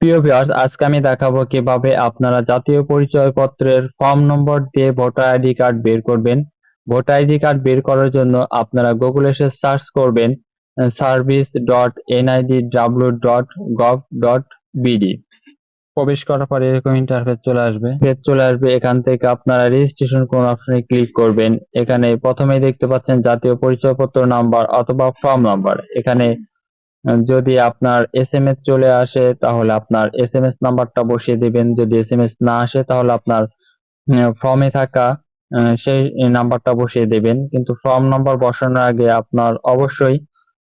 প্রিয় ভিউয়ার্স আজকে আমি দেখাবো কীভাবে আপনারা জাতীয় পরিচয়পত্রের ফর্ম নম্বর দিয়ে ভোটার আইডি কার্ড বের করবেন। ভোটার আইডি কার্ড বের করার জন্য আপনারা গুগল এসে সার্চ করবেন service dot NID W dot gov dot BD প্রবেশ করার পরে এরকম ইন্টারফেস চলে আসবে। চলে আসবে, এখান থেকে আপনারা রেজিস্ট্রেশন কোন অপশনে ক্লিক করবেন। এখানে প্রথমেই দেখতে পাচ্ছেন জাতীয় পরিচয়পত্র নাম্বার অথবা ফর্ম নাম্বার এখানে যদি আপনার এসএমএস চলে আসে, তাহলে আপনার এসএমএস নাম্বারটা বসিয়ে দিবেন। যদি এসএমএস না আসে, তাহলে আপনার ফর্মে থাকা সেই নাম্বারটা বসিয়ে দেবেন। কিন্তু ফর্ম নাম্বার বসানোর আগে আপনার অবশ্যই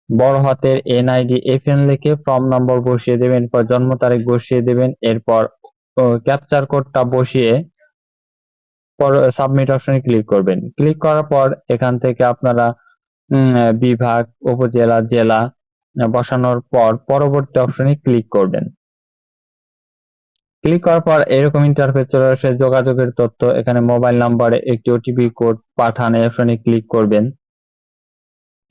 বড় হাতের এনআইডি এফএন লিখে ফর্ম নাম্বার বসিয়ে দেবেন, এরপর জন্ম তারিখ বসিয়ে দেবেন, এরপর ক্যাপচার কোডটা বসিয়ে পর সাবমিট অপশনে ক্লিক করবেন। ক্লিক করার পর এখান থেকে আপনারা বিভাগ, উপজেলা, জেলা বসানোর পর পরবর্তী অপশনে ক্লিক করবেন। ক্লিক করার পর এরকম ইন্টারফেস চলে আসে, যোগাযোগের তথ্য, এখানে মোবাইল নাম্বারে একটি ওটিপি কোড পাঠান অপশনে ক্লিক করবেন।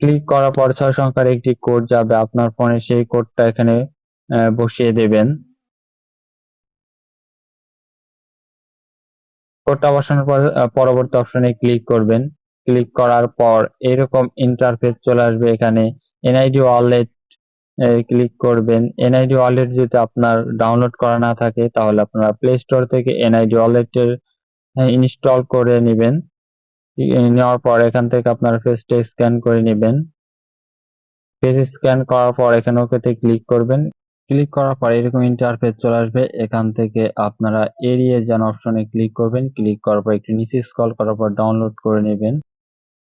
ক্লিক করার পর ছয় সংখ্যার একটি কোড যাবে আপনার ফোনে সেই কোডটা এখানে বসিয়ে দেবেন। কোডটা বসানোর পর পরবর্তী অপশনে ক্লিক করবেন। ক্লিক করার পর এরকম ইন্টারফেস চলে আসবে এখানে এনআইডি ওয়ালেট ক্লিক করবেন। এনআইডি ওয়ালেট যদি আপনার ডাউনলোড করা না থাকে, তাহলে আপনারা প্লে স্টোর থেকে এনআইডি ওয়ালেটের ইনস্টল করে নেবেন। নেওয়ার পর এখান থেকে আপনার ফেসটা স্ক্যান করে নেবেন। ফেস স্ক্যান করার পর এখানে ওকেতে ক্লিক করবেন। ক্লিক করার পর এরকম ইন্টারফেস চলে আসবে। এখান থেকে আপনারা এড়িয়ে যান অপশনে ক্লিক করবেন। ক্লিক করার পর একটু নিচে স্ক্রল করার পর ডাউনলোড করে নেবেন।